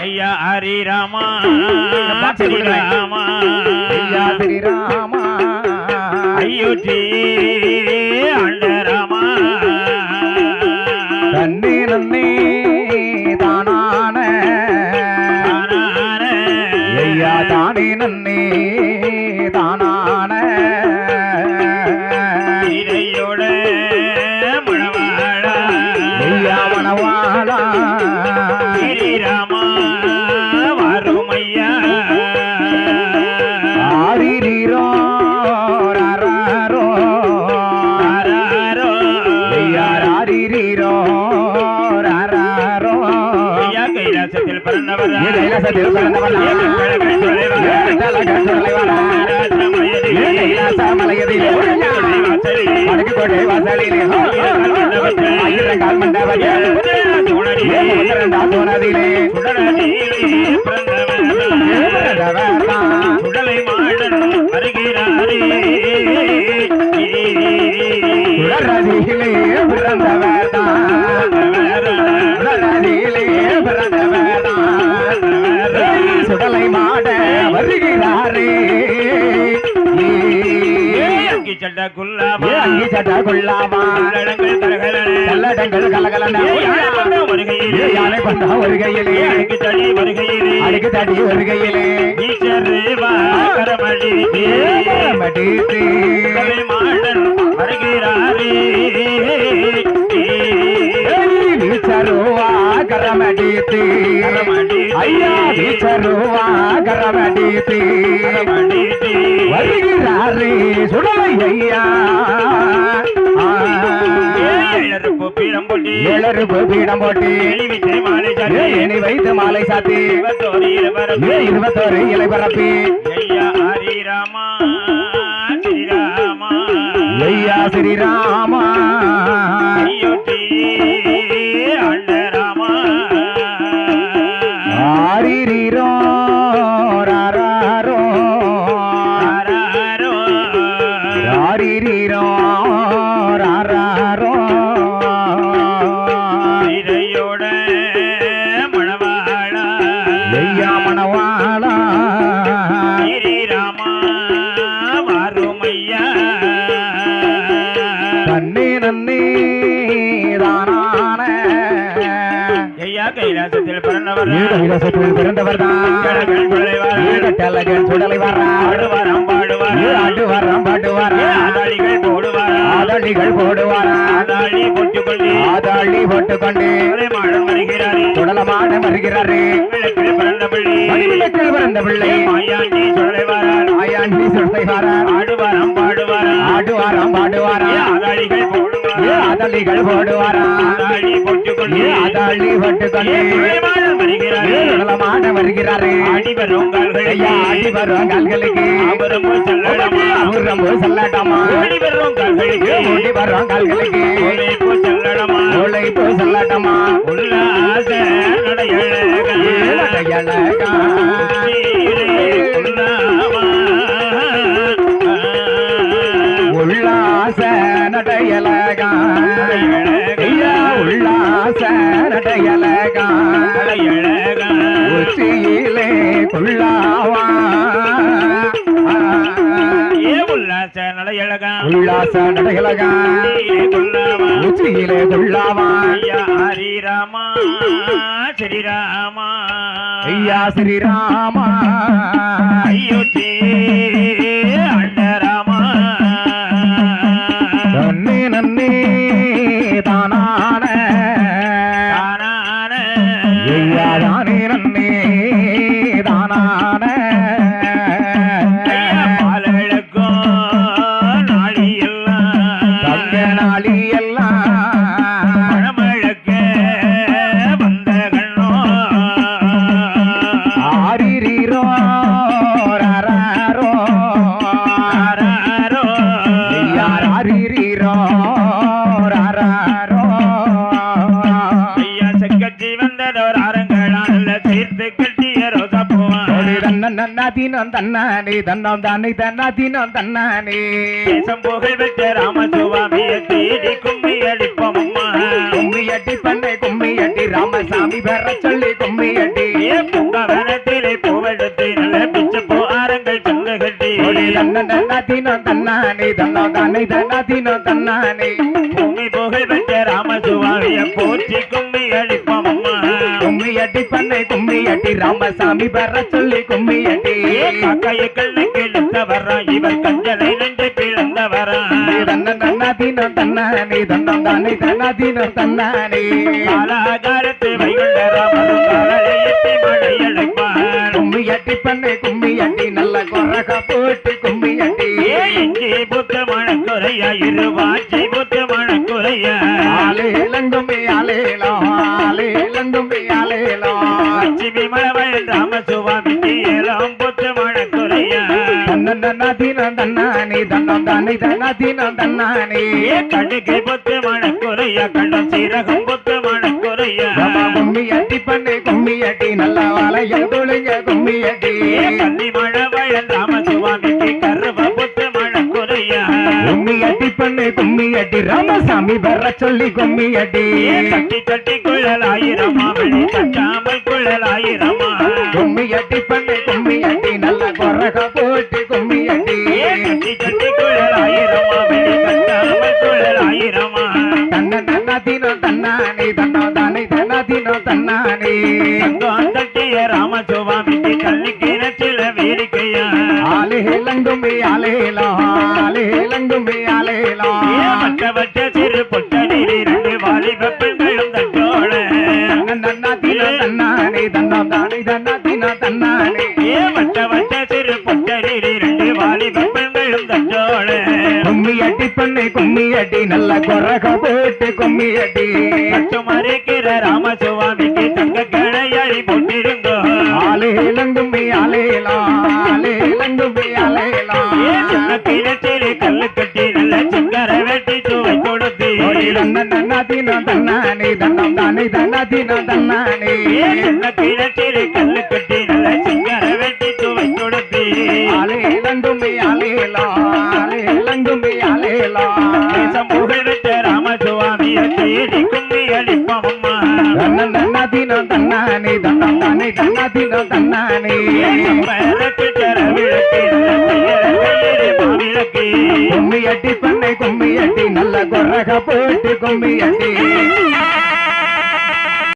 ஐயா ஹரி ராமா. ஸ்ரீ. ராமா. ஐயா ஸ்ரீராமா ஐயோட்டி ஆண்ட ஸ்ரீராமா வாருமையா ஆராரோ கைலாசத்தில் பிறந்தவர் கைலாசத்தில் வடக்கு கோட்டை வாசலிலே. ஆயிரங்கால் மண்டபத்தில் தோணதிலே ஏ பிறந்தவர்தான். சுடலை மாடன் வருகிறாரே பிறந்தவர்தான். ஏய், சுடலை மாட வருகிறாரே கலகலன பண்ணா வருகையிலே. அடிக்கு தடி வருகையிலே. அடுக்கு தடி வருகையிலே ஈஸ்வரேவா கரமடி மாடன் வருகிறாரே. வீச்சருவா கரமடித்து கரமடித்து. ஐயா வீச்சருவா கரமடித்து கரமடித்து. வருகிறாரே சுடலை ஐயா. பீடம் போட்டி. ஏழரு பீடம் போட்டு. இனி வைத்து மாலை சாத்தி. இருபத்தோரு இலை பரப்பி ஐயா ஹரிராமா ஸ்ரீராமா. ஐயா ஸ்ரீராமா. பிறந்தவர் பிறந்தவர்தான் கடகன் பிள்ளைவார் ஈழட்டழகன் சுடலை வர்றா ஆடுவாராம் பாடுவார் ஆதாளிகள் போடுவார்? ஆதளிகள் போடுவாரா. ஆதாளி போட்டுக்கொண்டு. ஆதாளி போட்டுக்கொண்டு. மாடம் வருகிறாரே. சுடலமான வருகிறாரே. பிறந்த பிள்ளை. பிறந்த பிள்ளை. மாயாண்டி சொல்லைவாரார் ஆயாண்டி சுடலை வாரா ஆடுவாராம் பாடுவாரா ஆடுவாராம் பாடுவாரா ஆதாளிகள் போடுவார் ஆதளிகள் போடுவாரா ஆதாளி போட்டுக்கொண்டு. வருகிறாரே. ஆடி வரும் கால்களுக்கு. அவரும் செல்லடமா. வரும் கல்களுக்கு. உல்லாச நடையலகா உச்சியிலே குள்ளாவா ஸ்ரீராமா ஐயா ஸ்ரீராமா ஐயோட்டி நன்னா தீனம் தன்னானே தன்னம் தானே தன்னா தீனம் தன்னானே புகழ் பெற்ற ராமசுவாமியை தேடி கும்பி அடிப்போம் கும்மி அட்டி பண்ணை கும்மி அட்டி ராமசாமி பெற சொல்லி கும்மி அடி ஏ பூங்காவனத்திலே பூவெடுத்து நல்ல பிச்சை பூவாரங்கள் சங்க கட்டி. தன்ன தினம் தன்னானே தன்னோ தானே தன்னா தினம் தன்னானே பூமி புகழ் பெற்ற ராமசுவாமிய போற்றி கும்மி அடிப்போம் கும்மி அடி பண்ணை கும்மி அடி ராமசாமி பெற சொல்லி கும்மி அடி கண்ணுக்கு இழுத்த வர்றான் இவர் கஞ்சலை நெஞ்சு பிளந்த வரான் தன்ன தன்னா தினம் தன்னானே தன்னோ தானே தன்னா தினம் தன்னானே காலாகாரத்து வைகுண்ட ராமரும் காலலை எட்டி மழை அழைப்பான் கும்மி அடி பண்ணை கும்மி அடி நல்ல கொரக போட்டு கும்மி அடி இஞ்சி புத்த மணக்குறையா தன்னம் தானே தன்னா தினம் தன்னானே கடுகு புத்த மணக்குறையா கண்டம் சீரகம் புத்த மணக்குறையா? கும்மி அடி பண்ணை கும்மி அடி நல்ல வாழையில் துளிங்க கும்மி அடி ஏ கன்னி மழவயல் ராமசுவாமிக்கு கருவ புத்த மணக்குறையா? கும்மி அடி பண்ணை கும்மி அடி ராமசாமி வர சொல்லி கும்மி அடி ஏ தட்டி தட்டி குழல் ஆயிரம் மாமணி தட்டாமல் குழல் தட்டிய ராமசுவாமிக்கு கல்லி கிணற்றில வேடிக்கையா ஆலே லங்குமி ஆலேலோ ஆலே லங்குமி ஆலேலோ ஏ மற்ற வச்ச சிறு பொட்டலில் இரண்டு வாலிப பெண்களும் தட்டோட தன்னா தினம் தன்னானே தன்னோ தானே தன்னா தினம் தன்னானே. ஏ மற்ற வச்ச சிறு பொட்டலில் இரண்டு வாலிப பெண்களும் தட்டோட கும்மி அடி பண்ணை கும்மி அடி நல்ல கொரக போட்டு கும்மி அடி பட்டு மறைக்கிற ராமசுவாமிக்கு தங்க கடையாளி ஆலே லங்குமி ஆலேலோ ஆலே லங்குமி ஆலேலோ ஏ சின்ன கிணற்றிலே கல்லு கட்டி நல்ல சிங்கர வெட்டி சுவை கொடுத்து. தன்ன தன்னா தினம் தன்னானே தன்னம் தானே தன்னா தினம் தன்னானே. ஏ சின்ன கிணற்றிலே கல்லு கும்மி அடி பண்ணை